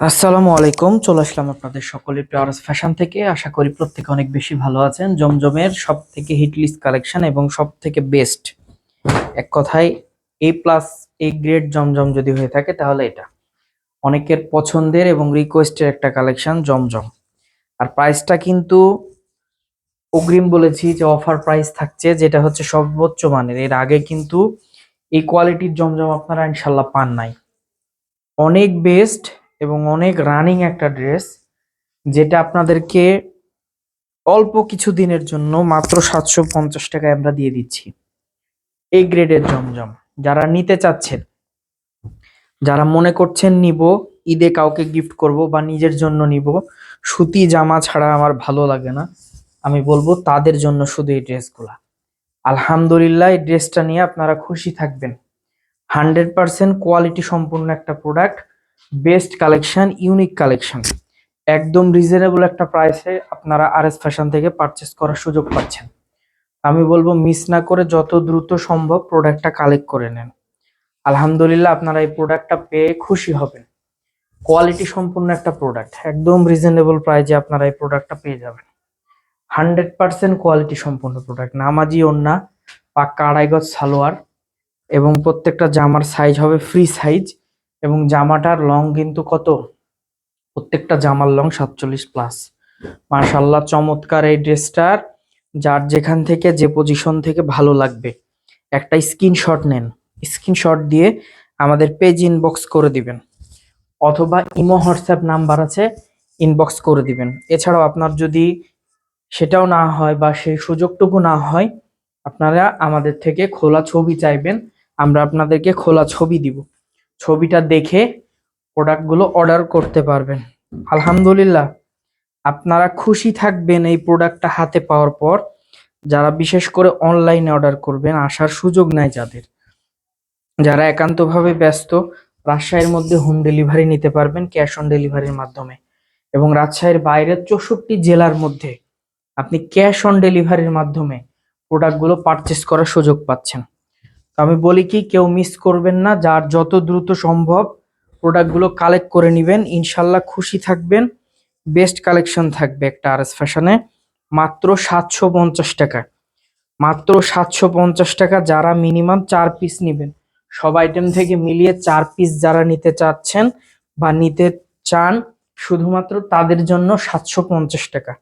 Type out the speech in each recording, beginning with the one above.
আসসালামু আলাইকুম, চলে আসলাম আপনাদের সকলের প্রিয়ারস ফ্যাশন থেকে। আশা করি প্রত্যেকে অনেক বেশি ভালো আছেন। জমজমের সব থেকে কালেকশন এবং সব থেকে বেস্ট এক কথায় এ প্লাস এ গ্রেড জমজম যদি হয়ে থাকে তাহলে এটা। অনেকের পছন্দের এবং রিকোয়েস্টের একটা কালেকশন জমজম। আর প্রাইসটা কিন্তু অগ্রিম বলেছি যে অফার প্রাইস থাকছে, যেটা হচ্ছে সর্বোচ্চ মানের। এর আগে কিন্তু এই কোয়ালিটির জমজম আপনারা ইনশাল্লাহ পান নাই। অনেক বেস্ট এবং অনেক রানিং একটা ড্রেস যেটা আপনাদেরকে অল্প কিছু দিনের জন্য মাত্র সাতশো পঞ্চাশ টাকায় আমরা দিয়ে দিচ্ছি। এই গ্রেডের জমজম, যারা নিতে চাচ্ছেন, যারা মনে করছেন নিব, ঈদে কাউকে গিফট করব বা নিজের জন্য নিব, সুতি, জামা ছাড়া আমার ভালো লাগে না। আমি বলব তাদের জন্য শুধু এই ড্রেসগুলা। আলহামদুলিল্লাহ, এই ড্রেসটা নিয়ে আপনারা খুশি থাকবেন। হান্ড্রেড পার্সেন্ট কোয়ালিটি সম্পূর্ণ একটা product best collection, unique collection. একদম রিজনেবল একটা প্রাইসে আপনারা আর এস ফ্যাশন থেকে পারচেস করার সুযোগ পাচ্ছেন। আমি বলব মিস না করে যত দ্রুত সম্ভব প্রোডাক্টটা কালেক্ট করে নেন। আলহামদুলিল্লাহ আপনারা এই প্রোডাক্টটা পেয়ে খুশি হবেন। কোয়ালিটি সম্পূর্ণ একটা প্রোডাক্ট একদম রিজনেবল প্রাইজে আপনারা এই প্রোডাক্টটা পেয়ে যাবেন। হান্ড্রেড পার্সেন্ট কোয়ালিটি সম্পূর্ণ প্রোডাক্ট নামাজি ওন্না পাক্কা আড়াই গজ সালোয়ার এবং প্রত্যেকটা জামার সাইজ হবে ফ্রি সাইজ এবং জামাটার লং কিন্তু কত? প্রত্যেকটা জামার লং সাতচল্লিশ প্লাস মার্শাল্লাহ চমৎকার এই ড্রেসটার। যার যেখান থেকে, যে পজিশন থেকে ভালো লাগবে। একটা স্ক্রিনশট নেন। স্ক্রিনশট দিয়ে আমাদের পেজ ইনবক্স করে দিবেন। অথবা ইমো, হোয়াটসঅ্যাপ নাম্বার আছে ইনবক্স করে দিবেন। এছাড়াও আপনার যদি সেটাও না হয় বা সেই সুযোগটুকু না হয়, আপনারা আমাদের থেকে খোলা ছবি চাইবেন। আমরা আপনাদেরকে খোলা ছবি দিব। ছবিটা দেখে প্রোডাক্টগুলো অর্ডার করতে পারবেন। আলহামদুলিল্লাহ, আপনারা খুশি থাকবেন এই প্রোডাক্টটা হাতে পাওয়ার পর। যারা বিশেষ করে অনলাইনে অর্ডার করবেন, আসার সুযোগ নাই যাদের। যারা একান্তভাবে ব্যস্ত, রাজশাহীর মধ্যে হোম ডেলিভারি নিতে পারবেন ক্যাশ অন ডেলিভারির মাধ্যমে। এবং রাজশাহীর বাইরের চৌষট্টি জেলার মধ্যে আপনি ক্যাশ অন ডেলিভারির মাধ্যমে প্রোডাক্টগুলো পারচেস করার সুযোগ পাচ্ছেন। আমি বলি কি, কেউ মিস করবেন না, যার যত দ্রুত সম্ভব প্রোডাক্টগুলো কালেক্ট করে নেবেন, ইনশাল্লাহ খুশি থাকবেন। বেস্ট কালেকশন থাকবে একটা আর এস ফ্যাশনে মাত্র সাতশো পঞ্চাশ টাকা। মাত্র সাতশো পঞ্চাশ টাকা যারা মিনিমাম চার পিস নেবেন। সব আইটেম থেকে মিলিয়ে চার পিস যারা নিতে চাচ্ছেন বা নিতে চান, শুধুমাত্র তাদের জন্য সাতশো পঞ্চাশ টাকা।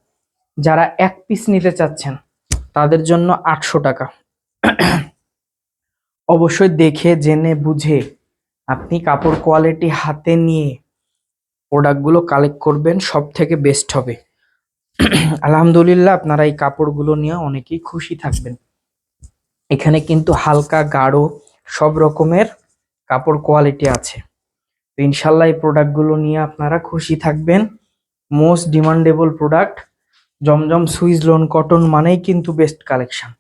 যারা এক পিস নিতে চাচ্ছেন, তাদের জন্য আটশো টাকা। অবশ্যই দেখে, জেনে, বুঝে আপনি কাপড় কোয়ালিটি হাতে নিয়ে প্রোডাক্টগুলো কালেক্ট করবেন সব থেকে বেস্ট হবে। আলহামদুলিল্লাহ, আপনারা এই কাপড়গুলো নিয়ে অনেকেই খুশি থাকবেন। এখানে কিন্তু হালকা, গাঢ় সব রকমের কাপড় কোয়ালিটি আছে। ইনশাল্লাহ এই প্রোডাক্টগুলো নিয়ে আপনারা খুশি থাকবেন। মোস্ট ডিমান্ডেবল প্রোডাক্ট জমজম সুইস লোন কটন মানেই কিন্তু বেস্ট কালেকশন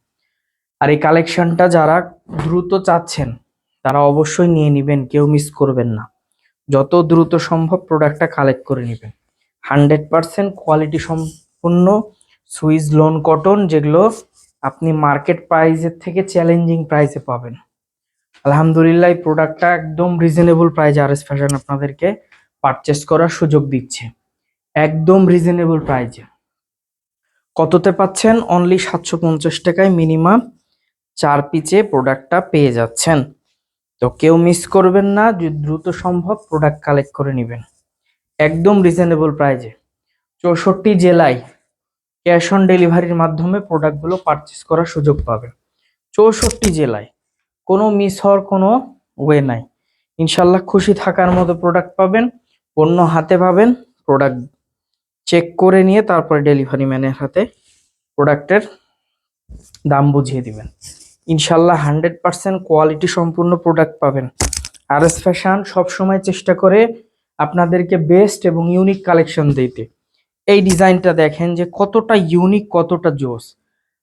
আর এই কালেকশনটা যারা দ্রুত চাচ্ছেন, তারা অবশ্যই নিয়ে নেবেন, কেউ মিস করবেন না। যত দ্রুত সম্ভব প্রোডাক্টটা কালেক্ট করে নেবেন। হান্ড্রেড পার্সেন্ট কোয়ালিটি সম্পূর্ণ সুইস লোন কটন যেগুলো আপনি মার্কেট প্রাইসের থেকে চ্যালেঞ্জিং প্রাইসে পাবেন। আলহামদুলিল্লাহ, এই প্রোডাক্টটা একদম reasonable price R S fashion আপনাদেরকে পারচেস করার সুযোগ দিচ্ছে। একদম রিজনেবল প্রাইজে কততে পাচ্ছেন? অনলি সাতশো পঞ্চাশ টাকায় মিনিমাম চার পিচে প্রোডাক্টটা পেয়ে যাচ্ছেন। তো কেউ মিস করবেন না দ্রুত সম্ভব প্রোডাক্ট কালেক্ট করে নেবেন। একদম রিজনেবল প্রাইজে চৌষট্টি জেলায় ক্যাশ অন ডেলিভারির মাধ্যমে প্রোডাক্টগুলো পারচেস করার সুযোগ পাবেন। চৌষট্টি জেলায় কোনো মিস হওয়ার কোনো ওয়ে নাই। ইনশাল্লাহ খুশি থাকার মতো প্রোডাক্ট পাবেন, পণ্য হাতে পাবেন প্রোডাক্ট চেক করে নিয়ে তারপরে ডেলিভারি ম্যানের হাতে প্রোডাক্টের দাম বুঝিয়ে দিবেন। ইনশাল্লাহ হান্ড্রেড পার্সেন্ট কোয়ালিটি সম্পূর্ণ প্রোডাক্ট পাবেন। আর এস ফ্যাশন সবসময় চেষ্টা করে আপনাদেরকে বেস্ট এবং ইউনিক কালেকশন দিতে। এই ডিজাইনটা দেখেন যে কতটা ইউনিক, কতটা জোস।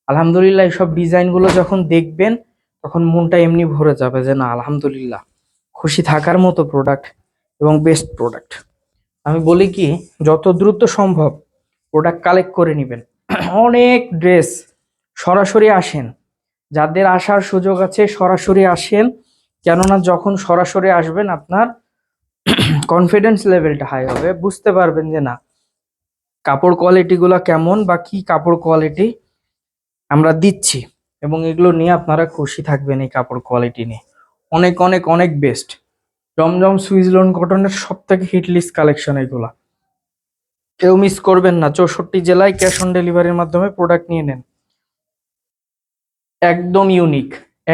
আলহামদুলিল্লাহ এইসব ডিজাইনগুলো যখন দেখবেন, তখন মনটা এমনি ভরে যাবে যে না, আলহামদুলিল্লাহ, খুশি থাকার মতো প্রোডাক্ট এবং বেস্ট প্রোডাক্ট। আমি বলি কি, যত দ্রুত সম্ভব প্রোডাক্ট কালেক্ট করে নেবেন। অনেক ড্রেস সরাসরি আসেন যাদের আসার সুযোগ আছে, সরাসরি আসেন। কেননা যখন সরাসরি আসবেন, আপনার কনফিডেন্স লেভেলটা হাই হবে। বুঝতে পারবেন যে না, কাপড় কোয়ালিটিগুলো কেমন বা কি কাপড় কোয়ালিটি আমরা দিচ্ছি। এবং এগুলো নিয়ে আপনারা খুশি থাকবেন এই কাপড় কোয়ালিটি নিয়ে। অনেক অনেক অনেক বেস্ট জমজম সুইজলন কটনের সব থেকে হিট লিস্ট কালেকশন এগুলা। কেউ মিস করবেন না। চৌষট্টি জেলায় ক্যাশ অন ডেলিভারির মাধ্যমে প্রোডাক্ট নিয়ে নেন। একদম ইউনিক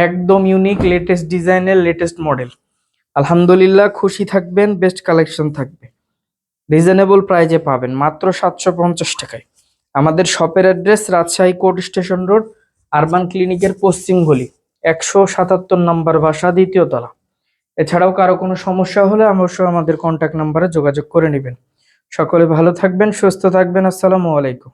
একদম ইউনিক লেটেস্ট ডিজাইনের লেটেস্ট মডেল আলহামদুলিল্লাহ খুশি থাকবেন বেস্ট কালেকশন থাকবে। রিজনেবল প্রাইজে পাবেন, মাত্র সাতশো পঞ্চাশ টাকায়। আমাদের শপের address Rajshahi court station road, urban ক্লিনিকের পশ্চিম গলি, একশো সাতাত্তর নম্বর বাসা, দ্বিতীয় তলা। এছাড়াও কারও কোনো সমস্যা হলে অবশ্যই আমাদের কন্ট্যাক্ট নাম্বারে যোগাযোগ করে নেবেন। সকলে ভালো থাকবেন, সুস্থ থাকবেন, আসসালামু আলাইকুম।